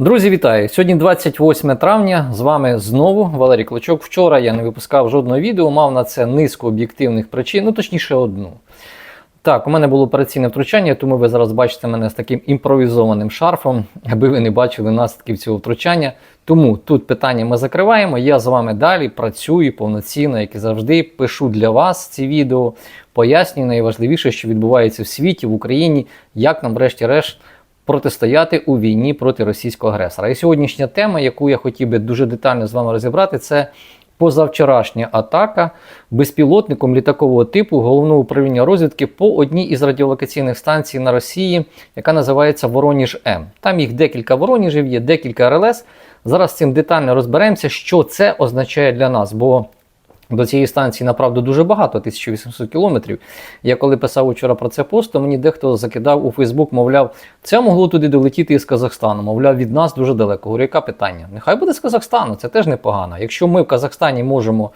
Друзі, вітаю! Сьогодні 28 травня. З вами знову Валерій Клочок. Вчора я не випускав жодного відео, мав на це низку об'єктивних причин, ну точніше одну. Так, у мене було операційне втручання, тому ви зараз бачите мене з таким імпровізованим шарфом, аби ви не бачили наслідків цього втручання. Тому тут питання ми закриваємо. Я з вами далі працюю повноцінно, як і завжди, пишу для вас ці відео, пояснюю найважливіше, що відбувається в світі, в Україні, як нам, врешті-решт, протистояти у війні проти російського агресора. І сьогоднішня тема, яку я хотів би дуже детально з вами розібрати, це позавчорашня атака безпілотником літакового типу головного управління розвідки по одній із радіолокаційних станцій на Росії, яка називається Вороніж М. Там їх декілька Вороніжів, є декілька РЛС. Зараз цим детально розберемося, що це означає для нас. бо до цієї станції, направду, дуже багато, 1800 кілометрів. Я коли писав вчора про це пост, то мені дехто закидав у Фейсбук, мовляв, це могло туди долетіти із Казахстану. Мовляв, від нас дуже далеко. Говорю, яке питання? Нехай буде з Казахстану, це теж непогано. Якщо ми в Казахстані можемо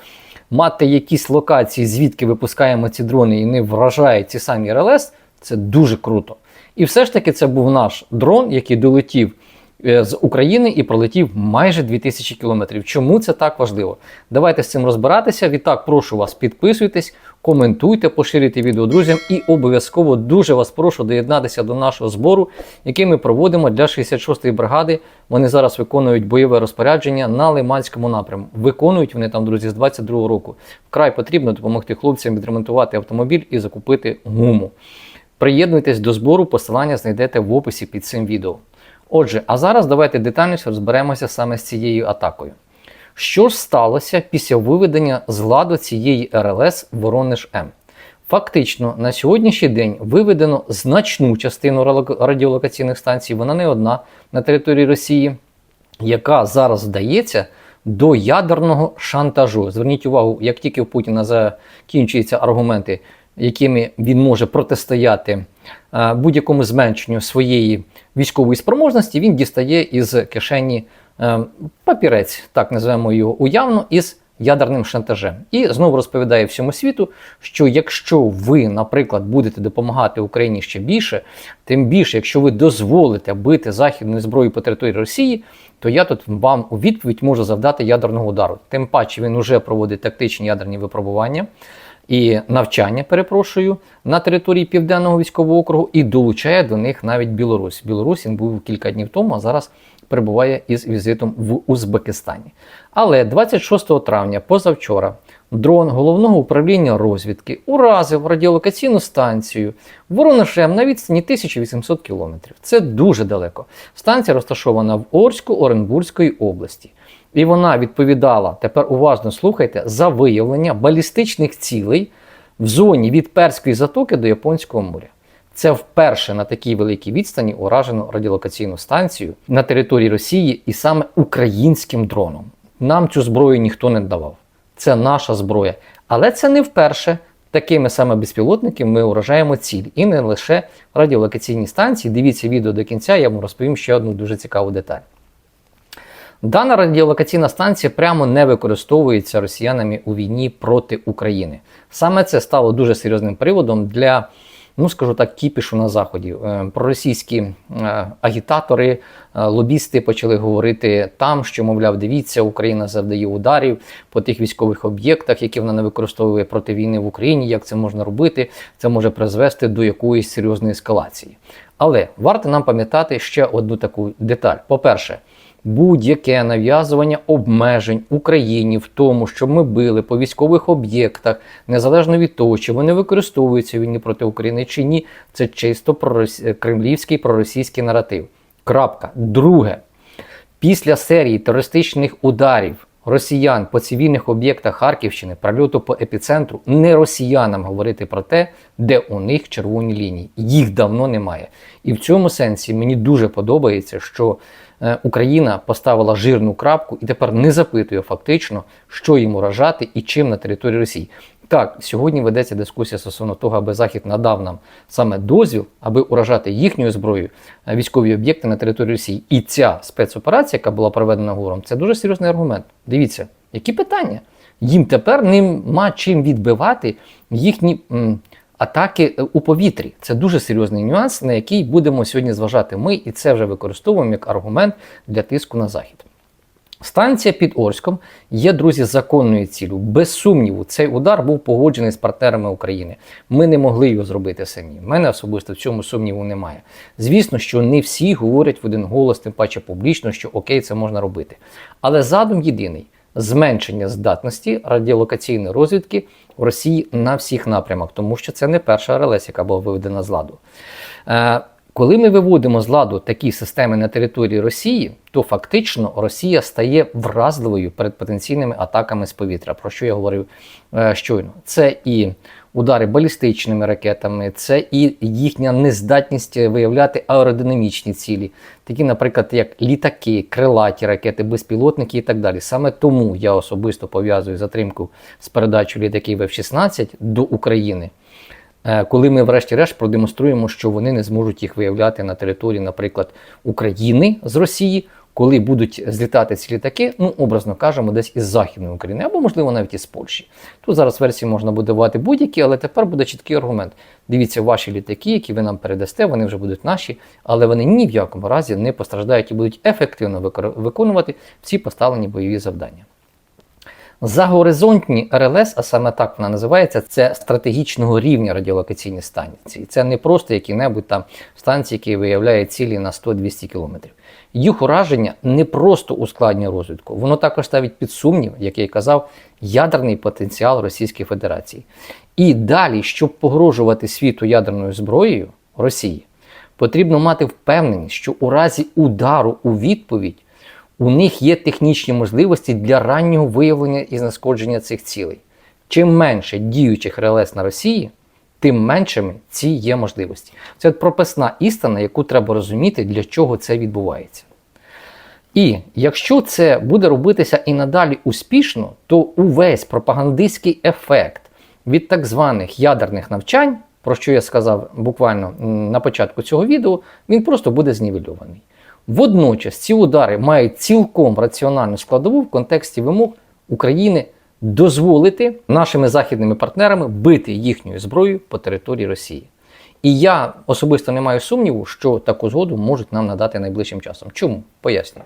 мати якісь локації, звідки випускаємо ці дрони і не вражають ці самі РЛС, це дуже круто. І все ж таки це був наш дрон, який долетів з України і пролетів майже 2000 кілометрів. Чому це так важливо? Давайте з цим розбиратися. Відтак, прошу вас, підписуйтесь, коментуйте, поширюйте відео друзям і обов'язково дуже вас прошу доєднатися до нашого збору, який ми проводимо для 66-ї бригади. Вони зараз виконують бойове розпорядження на Лиманському напрямку. Виконують вони там, друзі, з 22-го року. Вкрай потрібно допомогти хлопцям відремонтувати автомобіль і закупити гуму. Приєднуйтесь до збору, посилання знайдете в описі під цим відео. Отже, а зараз давайте детальніше розберемося саме з цією атакою. Що ж сталося після виведення з ладу цієї РЛС Воронеж М? Фактично, на сьогоднішній день виведено значну частину радіолокаційних станцій, вона не одна на території Росії, яка зараз вдається до ядерного шантажу. Зверніть увагу, як тільки у Путіна закінчуються аргументи, якими він може протистояти е, будь-якому зменшенню своєї військової спроможності, він дістає із кишені е, папірець, так називаємо його уявно, із ядерним шантажем. І знову розповідає всьому світу, що якщо ви, наприклад, будете допомагати Україні ще більше, тим більше, якщо ви дозволите бити західною зброєю по території Росії, то я тут вам у відповідь можу завдати ядерного удару. Тим паче він вже проводить тактичні ядерні випробування і навчання, перепрошую, на території Південного військового округу і долучає до них навіть Білорусь. Білорусь він був кілька днів тому, а зараз перебуває із візитом в Узбекистані. Але 26 травня, позавчора, дрон головного управління розвідки уразив радіолокаційну станцію Воронежем на відстані 1800 кілометрів. Це дуже далеко. Станція розташована в Орську Оренбурзької області. І вона відповідала, тепер уважно слухайте, за виявлення балістичних цілей в зоні від Перської затоки до Японського моря. Це вперше на такій великій відстані уражено радіолокаційну станцію на території Росії і саме українським дроном. Нам цю зброю ніхто не давав. Це наша зброя. Але це не вперше. Такими саме безпілотниками ми уражаємо ціль. І не лише радіолокаційні станції. Дивіться відео до кінця, я вам розповім ще одну дуже цікаву деталь. Дана радіолокаційна станція прямо не використовується росіянами у війні проти України. Саме це стало дуже серйозним приводом для, ну скажу так, кіпішу на заході. Е, Проросійські е, агітатори, е, лобісти почали говорити там, що, мовляв, дивіться, Україна завдає ударів по тих військових об'єктах, які вона не використовує проти війни в Україні. Як це можна робити? Це може призвести до якоїсь серйозної ескалації. Але варто нам пам'ятати ще одну таку деталь. По-перше, будь-яке нав'язування обмежень Україні в тому, щоб ми били по військових об'єктах, незалежно від того, чи вони використовуються війні проти України чи ні, це чисто кремлівський проросійський наратив. Крапка. Друге, після серії терористичних ударів росіян по цивільних об'єктах Харківщини, прольоту по епіцентру, не росіянам говорити про те, де у них червоні лінії. Їх давно немає. І в цьому сенсі мені дуже подобається, що Україна поставила жирну крапку і тепер не запитує фактично, що їм уражати і чим на території Росії. Так, сьогодні ведеться дискусія стосовно того, аби Захід надав нам саме дозвіл, аби уражати їхньою зброєю е, військові об'єкти на території Росії. І ця спецоперація, яка була проведена ГУРом, це дуже серйозний аргумент. Дивіться, які питання? Їм тепер нема чим відбивати їхні м, атаки е, у повітрі. Це дуже серйозний нюанс, на який будемо сьогодні зважати ми, і це вже використовуємо як аргумент для тиску на захід. Станція під Орськом є, друзі, законною ціллю. Без сумніву, цей удар був погоджений з партнерами України. Ми не могли його зробити самі. У мене особисто в цьому сумніву немає. Звісно, що не всі говорять в один голос, тим паче публічно, що окей, це можна робити. Але задум єдиний зменшення здатності радіолокаційної розвідки в Росії на всіх напрямах, тому що це не перша РЛС, яка була виведена з ладу. Е, коли ми виводимо з ладу такі системи на території Росії, то фактично Росія стає вразливою перед потенційними атаками з повітря, про що я говорив е, щойно. Це і удари балістичними ракетами, це і їхня нездатність виявляти аеродинамічні цілі, такі, наприклад, як літаки, крилаті ракети, безпілотники і так далі. Саме тому я особисто пов'язую затримку з передачою літаків F-16 до України. Е, коли ми, врешті-решт, продемонструємо, що вони не зможуть їх виявляти на території, наприклад, України з Росії, коли будуть злітати ці літаки, ну, образно кажемо, десь із Західної України, або, можливо, навіть із Польщі. Тут зараз версії можна буде давати будь-які, але тепер буде чіткий аргумент. Дивіться, ваші літаки, які ви нам передасте, вони вже будуть наші, але вони ні в якому разі не постраждають і будуть ефективно виконувати всі поставлені бойові завдання. Загоризонтні РЛС, а саме так вона називається, це стратегічного рівня радіолокаційні станції. Це не просто які-небудь там станції, які виявляють цілі на 100-200 кілометрів. Їх ураження не просто ускладнює розвідку, воно також ставить під сумнів, як я й казав, ядерний потенціал Російської Федерації. І далі, щоб погрожувати світу ядерною зброєю Росії, потрібно мати впевненість, що у разі удару у відповідь у них є технічні можливості для раннього виявлення і знешкодження цих цілей. Чим менше діючих РЛС на Росії, тим меншими ці є можливості. Це прописна істина, яку треба розуміти, для чого це відбувається. І якщо це буде робитися і надалі успішно, то увесь пропагандистський ефект від так званих ядерних навчань, про що я сказав буквально на початку цього відео, він просто буде знівельований. Водночас ці удари мають цілком раціональну складову в контексті вимог України дозволити нашими західними партнерами бити їхньою зброєю по території Росії. І я особисто не маю сумніву, що таку згоду можуть нам надати найближчим часом. Чому? Пояснюю.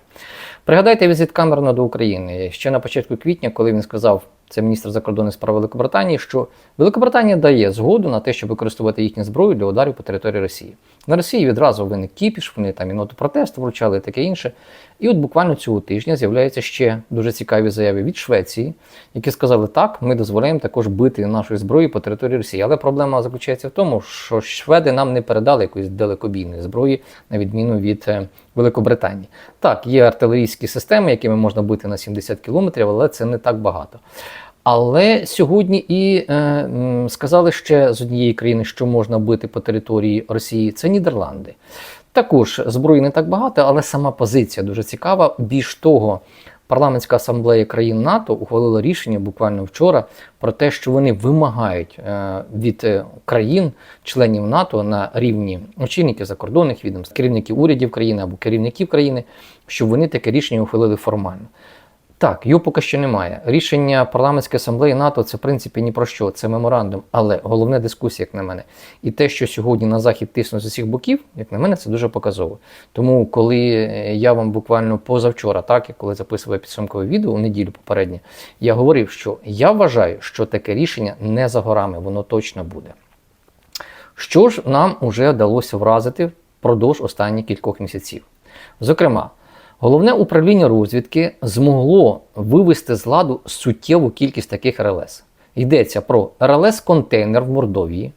Пригадайте візит Камерона до України ще на початку квітня, коли він сказав це міністр закордонних справ Великобританії, що Великобританія дає згоду на те, щоб використовувати їхню зброю для ударів по території Росії. На Росії відразу виник кіпіш, вони там і ноту протесту вручали і таке інше. І от буквально цього тижня з'являються ще дуже цікаві заяви від Швеції, які сказали, так, ми дозволяємо також бити нашою зброєю по території Росії. Але проблема заключається в тому, що шведи нам не передали якоїсь далекобійної зброї, на відміну від е, Великобританії. Так, є артилерійські системи, якими можна бити на 70 кілометрів, але це не так багато. Але сьогодні і е, сказали ще з однієї країни, що можна бити по території Росії, це Нідерланди. Також зброї не так багато, але сама позиція дуже цікава. Більш того, парламентська асамблея країн НАТО ухвалила рішення буквально вчора про те, що вони вимагають е, від е, країн, членів НАТО на рівні очільників закордонних відомств, керівників урядів країни або керівників країни, щоб вони таке рішення ухвалили формально. Так, його поки що немає. Рішення парламентської асамблеї НАТО це в принципі ні про що, це меморандум, але головне дискусія, як на мене. І те, що сьогодні на захід тиснуть з усіх боків, як на мене, це дуже показово. Тому, коли я вам буквально позавчора, так коли записував підсумкове відео у неділю попереднє, я говорив, що я вважаю, що таке рішення не за горами, воно точно буде. Що ж нам вже вдалося вразити впродовж останніх кількох місяців? Зокрема. Головне управління розвідки змогло вивести з ладу суттєву кількість таких РЛС. Йдеться про РЛС-контейнер в Мордовії,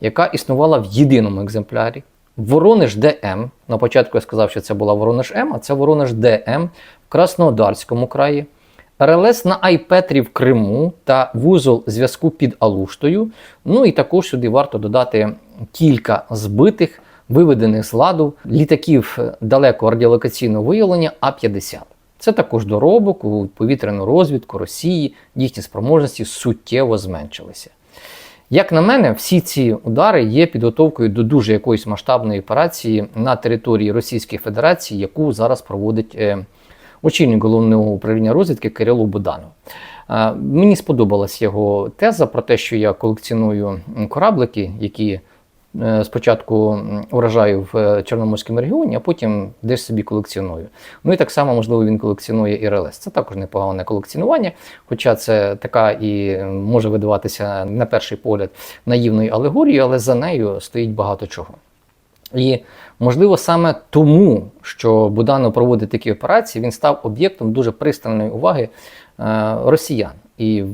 яка існувала в єдиному екземплярі. Воронеж ДМ. На початку я сказав, що це була Воронеж М, а це Воронеж ДМ в Краснодарському краї. РЛС на Айпетрі в Криму та вузол зв'язку під Алуштою. Ну і також сюди варто додати кілька збитих виведених з ладу літаків далекого радіолокаційного виявлення А-50. Це також доробок у повітряну розвідку Росії, їхні спроможності суттєво зменшилися. Як на мене, всі ці удари є підготовкою до дуже якоїсь масштабної операції на території Російської Федерації, яку зараз проводить е, очільник головного управління розвідки Кирилу Будану. Е, Мені сподобалась його теза про те, що я колекціоную кораблики, які спочатку м, вражаю в е, Чорноморському регіоні, а потім десь собі колекціоную. Ну і так само, можливо, він колекціонує і РЛС. Це також непогане колекціонування, хоча це така і е, може видаватися на перший погляд наївною алегорією, але за нею стоїть багато чого. І можливо саме тому, що Буданов проводить такі операції, він став об'єктом дуже пристальної уваги е, росіян. І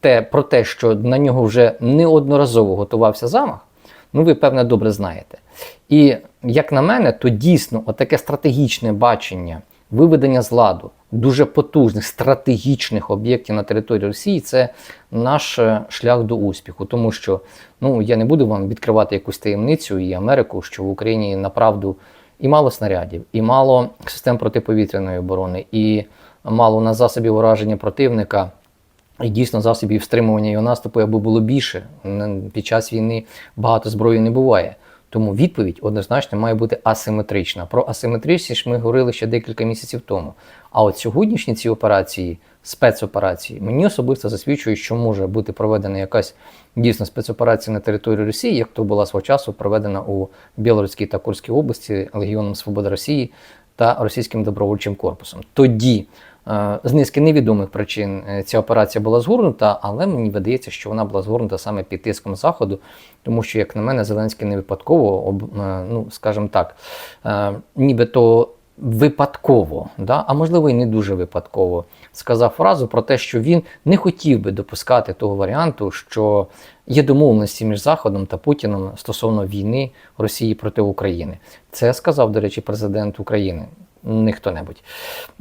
те, про те, що на нього вже неодноразово готувався замах, ну ви певне добре знаєте. І як на мене, то дійсно отаке стратегічне бачення виведення з ладу дуже потужних стратегічних об'єктів на території Росії це наш е, шлях до успіху. Тому що ну я не буду вам відкривати якусь таємницю і Америку, що в Україні направду і мало снарядів, і мало систем протиповітряної оборони, і мало на засобів ураження противника. І дійсно засобів стримування його наступу, аби було більше. Під час війни багато зброї не буває. Тому відповідь однозначно має бути асиметрична. Про асиметричність ми говорили ще декілька місяців тому. А от сьогоднішні ці операції, спецоперації, мені особисто засвідчують, що може бути проведена якась дійсно спецоперація на території Росії, як то була свого часу проведена у Білоруській та Курській області Легіоном Свобода Росії та Російським добровольчим корпусом. Тоді з низки невідомих причин е, ця операція була згорнута, але мені видається, що вона була згорнута саме під тиском заходу, тому що, як на мене, Зеленський не випадково, е, ну скажімо так, е, нібито випадково, да? а можливо і не дуже випадково, сказав фразу про те, що він не хотів би допускати того варіанту, що є домовленості між Заходом та Путіном стосовно війни Росії проти України. Це сказав, до речі, президент України. Не хто-небудь.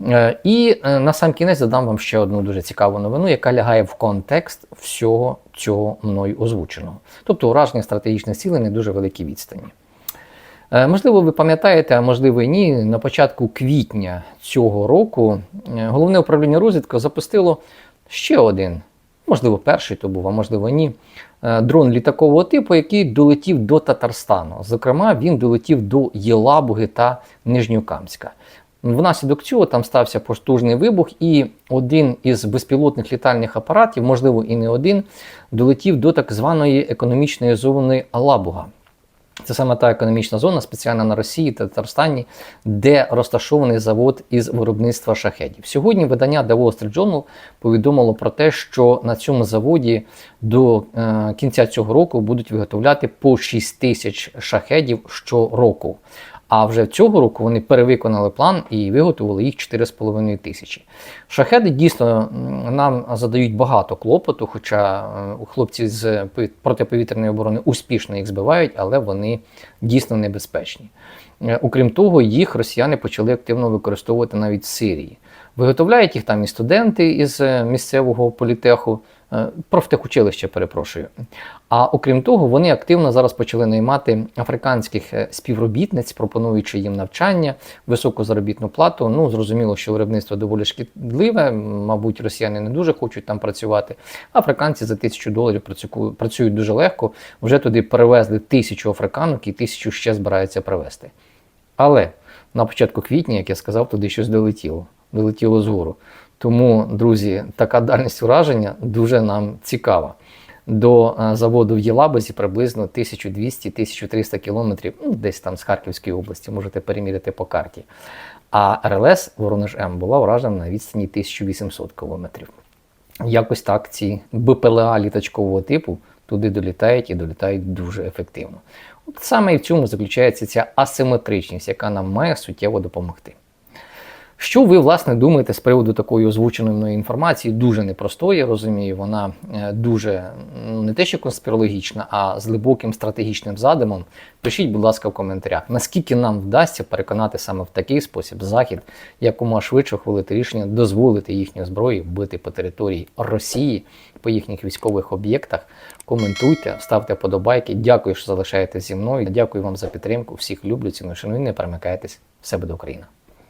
Е, І е, на сам кінець додам вам ще одну дуже цікаву новину, яка лягає в контекст всього цього мною озвученого. Тобто ураження стратегічних цілей не дуже великій відстані. Е, Можливо, ви пам'ятаєте, а можливо і ні. На початку квітня цього року головне управління розвідки запустило ще один, можливо, перший то був, а можливо, ні. Е, Дрон літакового типу, який долетів до Татарстану. Зокрема, він долетів до Єлабуги та Нижньокамська. Внаслідок цього там стався потужний вибух, і один із безпілотних літальних апаратів, можливо, і не один, долетів до так званої економічної зони Алабуга. Це саме та економічна зона, спеціальна на Росії та Татарстані, де розташований завод із виробництва шахедів. Сьогодні видання The Wall Street Journal повідомило про те, що на цьому заводі до е, кінця цього року будуть виготовляти по 6 тисяч шахедів щороку. А вже цього року вони перевиконали план і виготовили їх 4,5 тисячі. Шахеди дійсно нам задають багато клопоту, хоча е, хлопці з протиповітряної оборони успішно їх збивають, але вони дійсно небезпечні. Е, Окрім того, їх росіяни почали активно використовувати навіть в Сирії. Виготовляють їх там і студенти із е, місцевого політеху, е, профтехучилища, перепрошую. А окрім того, вони активно зараз почали наймати африканських е, співробітниць, пропонуючи їм навчання, високу заробітну плату. Ну, зрозуміло, що виробництво доволі шкідливе. Мабуть, росіяни не дуже хочуть там працювати. Африканці за тисячу доларів працюють дуже легко. Вже туди перевезли тисячу африканок і тисячу ще збираються привезти. Але на початку квітня, як я сказав, туди щось долетіло. Долетіло згору. Тому, друзі, така дальність ураження дуже нам цікава. До е, заводу в Єлабузі приблизно 1200-1300 кілометрів, ну, десь там з Харківської області, можете переміряти по карті. А РЛС Воронеж М була вражена на відстані 1800 кілометрів. Якось так ці БПЛА літачкового типу туди долітають і долітають дуже ефективно. От саме і в цьому заключається ця асиметричність, яка нам має суттєво допомогти. Що ви власне думаєте з приводу такої озвученої мною інформації? Дуже непростої, розумію. Вона е, дуже ну, не те, що конспірологічна, а з глибоким стратегічним задумом. Пишіть, будь ласка, в коментарях, наскільки нам вдасться переконати саме в такий спосіб Захід якомога швидше ухвалити рішення дозволити їхній зброї бити по території Росії, по їхніх військових об'єктах. Коментуйте, ставте подобайки. Дякую, що залишаєтесь зі мною. Дякую вам за підтримку. Всіх люблю, ціную, шаную, не перемикайтесь. Все буде Україна.